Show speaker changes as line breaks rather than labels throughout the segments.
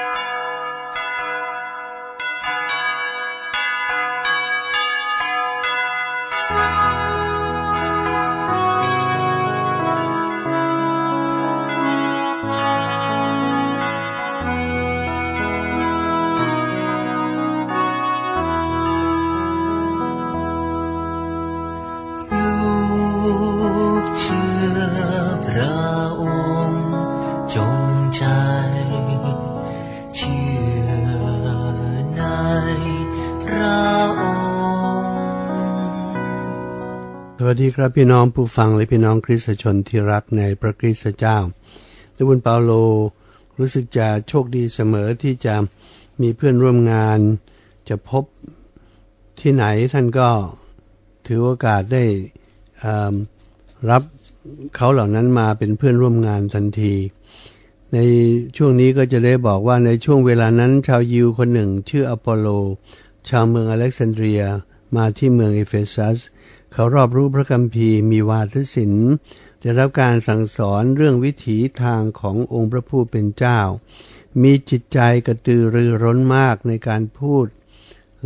thank you
สวัสดีครับพี่น้องผู้ฟังและพี่น้องคริสตชนที่รักในพระคริสตเจ้าทุบุญเปาโลรู้สึกจะโชคดีเสมอที่จะมีเพื่อนร่วมงาน จะพบที่ไหนท่านก็ถือโอกาสได้รับเขาเหล่านั้นมาเป็นเพื่อนร่วมงานทันที ในช่วงนี้ก็จะได้บอกว่าในช่วงเวลานั้นชาวยิวคนหนึ่งชื่ออพอลโล ชาวเมืองอเล็กซานเดรียมาที่เมืองเอเฟซัสเเขารอบรู้พระคัมภีร์มีวาทศิลป์ได้รับการสั่งสอนเรื่องวิถีทางขององค์พระผู้เป็นเจ้า มีจิตใจกระตือรือร้นมากในการพูด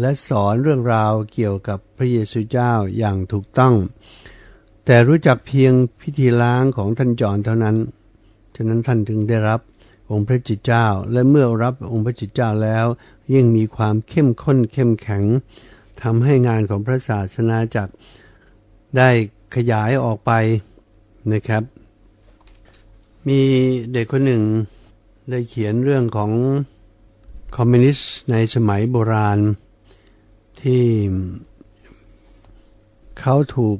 และสอนเรื่องราวเกี่ยวกับพระเยซูเจ้าอย่างถูกต้อง แต่รู้จักเพียงพิธีล้างของท่านจอนเท่านั้น ฉะนั้นท่านจึงได้รับองค์พระจิตเจ้า และเมื่อรับองค์พระจิตเจ้าแล้ว ยิ่งมีความเข้มข้นเข้มแข็งทำให้งานของพระศาสนาจักร ได้ขยายออกไปนะครับ มีเด็กคนหนึ่งได้เขียนเรื่องของคอมมิวนิสต์ในสมัยโบราณ ที่เขาถูก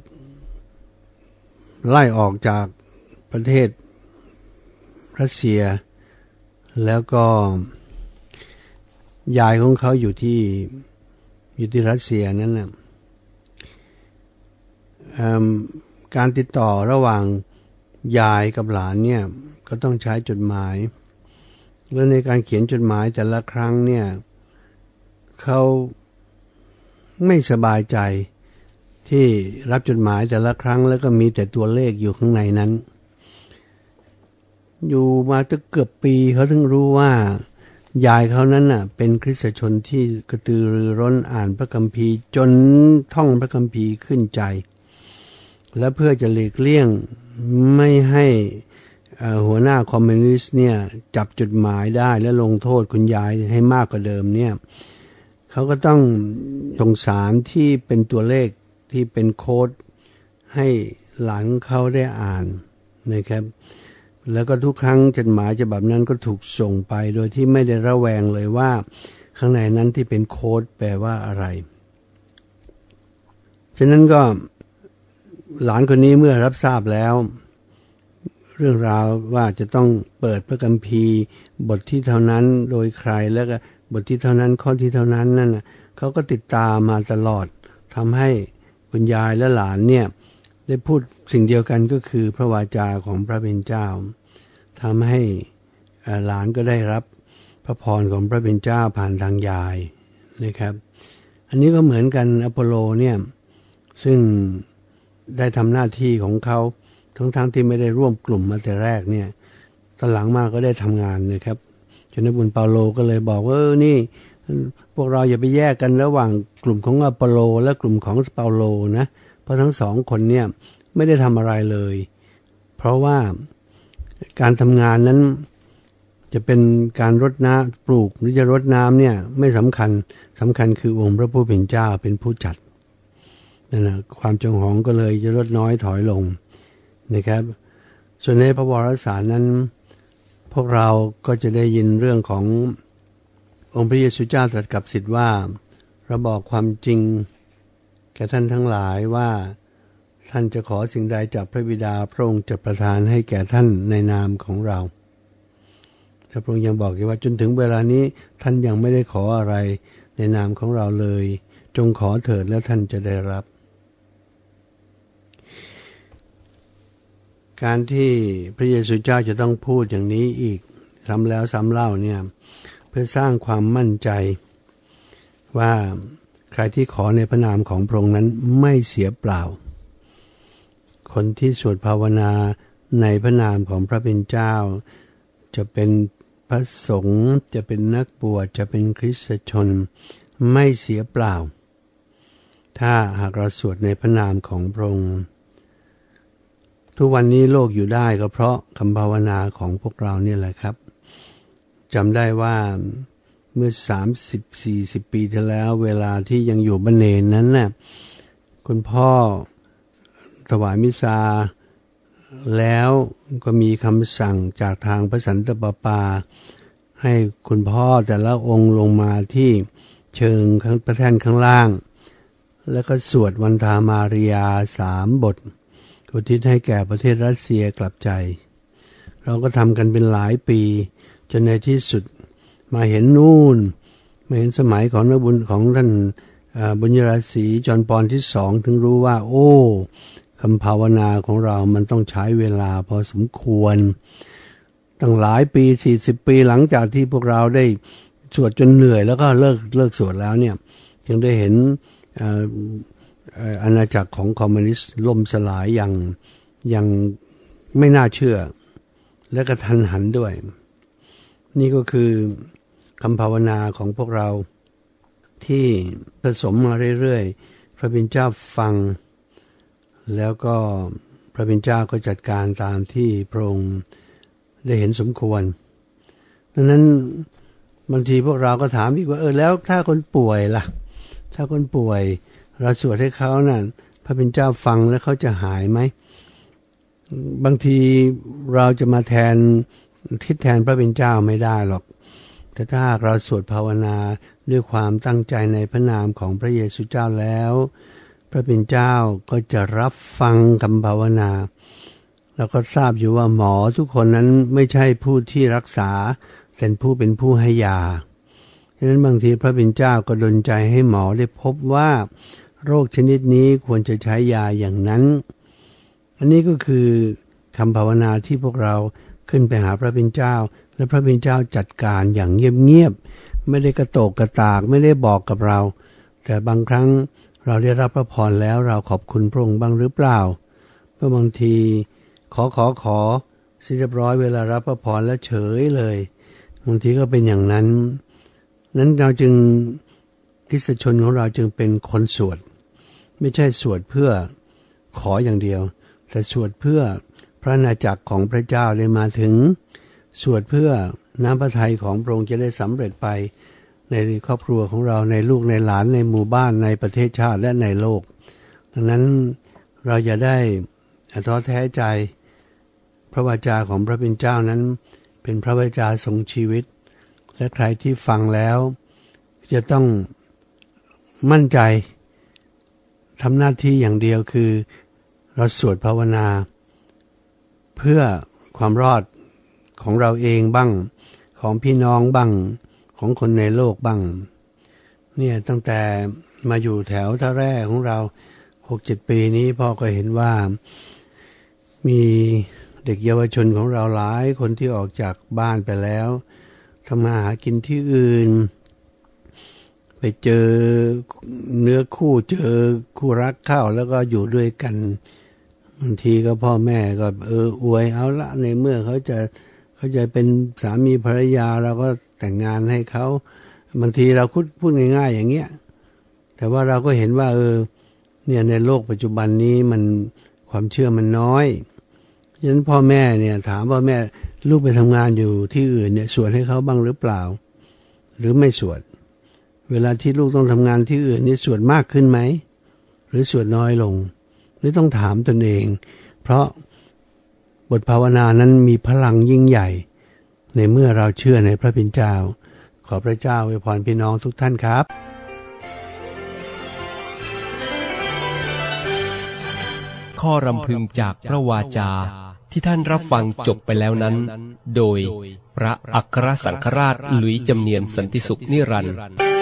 ไล่ออกจากประเทศรัสเซีย แล้วก็ยายของเขาอยู่ที่อยู่ที่รัสเซียนั่นนะเอิ่ม การติดต่อระหว่างยายกับหลานเนี่ยก็ต้องใช้จดหมาย แล้วในการเขียนจดหมายแต่ละครั้งเนี่ยเขาไม่สบายใจที่รับจดหมายแต่ละครั้งแล้วก็มีแต่ตัวเลขอยู่ข้างในนั้น อยู่มาตั้งเกือบปีเขาถึงรู้ว่ายายเขานั้นน่ะ เป็นคริสตชนที่กระตือรือร้นอ่านพระคัมภีร์จนท่องพระคัมภีร์ขึ้นใจ และเพื่อจะหลีกเลี่ยงไม่ให้หัวหน้าคอมมิวนิสต์เนี่ยจับจดหมายได้และลงโทษคุณยายให้มากกว่าเดิมเนี่ยเขาก็ต้องส่งสารที่เป็นตัวเลขที่เป็นโค้ดให้หลานของเขาได้อ่านนะครับ แล้วก็ทุกครั้งจดหมายฉบับนั้นก็ถูกส่งไปโดยที่ไม่ได้ระแวงเลยว่า ข้างในนั้นที่เป็นโค้ดแปลว่าอะไร ฉะนั้นก็ หลานคนนี้เมื่อรับทราบแล้ว เรื่องราวว่าจะต้องเปิดพระคัมภีร์ บทที่เท่านั้นโดยใครแล้วก็บทที่เท่านั้นข้อที่เท่านั้นนั่นนะเขาก็ติดตามมาตลอดทำให้คุณยายและหลานเนี่ยได้พูดสิ่งเดียวกันก็คือพระวาจาของพระเป็นเจ้าทำให้หลานก็ได้รับพระพรของพระเป็นเจ้าผ่านทางยายนะครับ อันนี้ก็เหมือนกันอพอลโลเนี่ยซึ่ง ได้ทำหน้าที่ของเขาทั้งๆทที่ไม่ได้ร่วมกลุ่มมาแต่แรกเนี่ยตอนหลังมาก็ได้ทำงานนะครับจนบุญเปาโลก็เลยบอกว่านี่พวกเราอย่าไปแยกกันระหว่างกลุ่มของอปอโล และกลุ่มของเปาโลนะเพราะทั้งสองคนเนี่ยไม่ได้ทำอะไรเลย เพราะว่าการทำงานนั้นจะเป็นการรดน้ำปลูกหรือจะรดน้ำเนี่ยไม่สำคัญสำคัญคือองค์พระผู้เป็นเจ้าเป็นผู้จัด นั่นนะความจงหองก็เลยจะลดน้อยถอยลงนะครับ ส่วนในพระวรสารนั้น พวกเราก็จะได้ยินเรื่องขององค์พระเยซูเจ้าตรัสกับสิทธิ์ว่าเราบอกความจริง แก่ท่านทั้งหลายว่าท่านจะขอสิ่งใดจากพระบิดาพระองค์จะประทานให้แก่ท่านในนามของเราแต่พระองค์ยังบอกอีกว่าจนถึงเวลานี้ท่านยังไม่ได้ขออะไรในนามของเราเลย จงขอเถิดแล้วท่านจะได้รับ การที่พระเยซูเจ้าจะต้องพูดอย่างนี้อีกซ้ำแล้วซ้ำเล่าเนี่ยเพื่อสร้างความมั่นใจ ว่าใครที่ขอในพระนามของพระองค์นั้นไม่เสียเปล่า คนที่สวดภาวนาในพระนามของพระเป็นเจ้า จะเป็นพระสงฆ์จะเป็นนักบวชจะเป็นคริสตชน ไม่เสียเปล่า ถ้าหากเราสวดในพระนามของพระองค์ ทุกวันนี้โลกอยู่ได้ก็เพราะคำภาวนาของพวกเราเนี่ยแหละครับจำได้ว่าเมื่อ 30-40 ปีที่แล้ว เวลาที่ยังอยู่บ้านเนนนั้นน่ะคุณพ่อถวายมิซาแล้วก็มีคำสั่งจากทางพระสันตะปาปา ให้คุณพ่อแต่ละองค์ลงมาที่เชิงข้างพระแท่นข้างล่าง แล้วก็สวดวันธามาริยาสามบท อุทิศให้แก่ประเทศรัสเซียกลับใจ เราก็ทำกันเป็นหลายปี จนในที่สุดมาเห็นนู่นมาเห็นสมัยของนบุญของท่านบุญยราศีจอนปอนที่สองถึงรู้ว่า โอ้คำภาวนาของเรามันต้องใช้เวลาพอสมควร ตั้งหลายปีสี่สิบปีหลังจากที่พวกเราได้สวดจนเหนื่อยแล้วก็เลิกเลิกสวดแล้วเนี่ย จึงได้เห็น อาณาจักรของคอมมิวนิสต์ล่มสลายอย่างอย่างไม่น่าเชื่อ และกระทันหันด้วย นี่ก็คือคำภาวนาของพวกเราที่ผสมมาเรื่อยๆ พระบิดาเจ้าฟัง แล้วก็พระบิดาเจ้าก็จัดการตามที่พระองค์ได้เห็นสมควรดังนั้นบางทีพวกเราก็ถามอีกว่าเออแล้วถ้าคนป่วยล่ะ ถ้าคนป่วย เราสวดให้เขานะ่ะพระบิดาเจ้าฟังแล้วเขาจะหายไหม บางทีเราจะมาแทนคิดแทนพระบิดาเจ้าไม่ได้หรอก แต่ถ้าหากเราสวดภาวนาด้วยความตั้งใจในพระนามของพระเยซูเจ้าแล้ว พระบิดาเจ้าก็จะรับฟังคำภาวนาเราก็ทราบอยู่ว่าหมอทุกคนนั้นไม่ใช่ผู้ที่รักษาแต่ผู้เป็นผู้ให้ยา ฉะนั้นบางทีพระบิดาเจ้าก็ดลใจให้หมอได้พบว่า โรคชนิดนี้ควรจะใช้ยาอย่างนั้น อันนี้ก็คือคำภาวนาที่พวกเราขึ้นไปหาพระบิดาเจ้า และพระบิดาเจ้าจัดการอย่างเงียบๆไม่ได้กระโตกกระตากไม่ได้บอกกับเรา แต่บางครั้งเราได้รับพระพรแล้วเราขอบคุณพระองค์บ้างหรือเปล่าเพราะบางทีขอขอขอเสร็จเรียบร้อยเวลารับพระพรแล้วเฉยเลยบางทีก็เป็นอย่างนั้น นั้นเราจึงคริสชนของเราจึงเป็นคนสวด ไม่ใช่สวดเพื่อขออย่างเดียว แต่สวดเพื่อพระนาจักรของพระเจ้าได้มาถึง สวดเพื่อน้ำพระทัยของพระองค์จะได้สำเร็จไป ในครอบครัวของเราในลูกในหลานในหมู่บ้านในประเทศชาติและในโลก ดังนั้นเราอย่าได้ท้อแท้ใจ พระวาจาของพระเป็นเจ้านั้น เป็นพระวาจาทรงชีวิต และใครที่ฟังแล้ว จะต้องมั่นใจ ทำหน้าที่อย่างเดียวคือเราสวดภาวนา เพื่อความรอดของเราเองบ้างของพี่น้องบ้างของคนในโลกบ้าง เนี่ยตั้งแต่มาอยู่แถวท่าแร่ของเราหกเจ็ดปีนี้พ่อก็เห็นว่ามีเด็กเยาวชนของเราหลายคนที่ออกจากบ้านไปแล้วทำมาหากินที่อื่น ไปเจอเนื้อคู่เจอคู่รักเข้าแล้วก็อยู่ด้วยกันบางทีก็พ่อแม่ก็เอออวยเอาละในเมื่อเขาจะเขาจะเป็นสามีภรรยาเราก็แต่งงานให้เขาบางทีเราพูดพูดง่ายๆ อย่างเงี้ย แต่ว่าเราก็เห็นว่า เออ เนี่ยในโลกปัจจุบันนี้มันความเชื่อมันน้อยฉะนั้นพ่อแม่เนี่ยถามว่าแม่ลูกไปทำงานอยู่ที่อื่นเนี่ยสวดให้เขาบ้างหรือเปล่า หรือไม่สวด เวลาที่ลูกต้องทำงานที่อื่นนี่ส่วดมากขึ้นไหม หรือส่วดน้อยลง หรือต้องถามตนเอง เพราะบทภาวนานั้นมีพลังยิ่งใหญ่ ในเมื่อเราเชื่อในพระพินเจ้า ขอพระเจ้าอวยพรพี่น้องทุกท่านครับ
ข้อรำพึงจากพระวาจาที่ท่านรับฟังจบไปแล้วนั้น โดยพระอัครสังฆราชหลุยจำเนียนสันติสุขนิรันดร์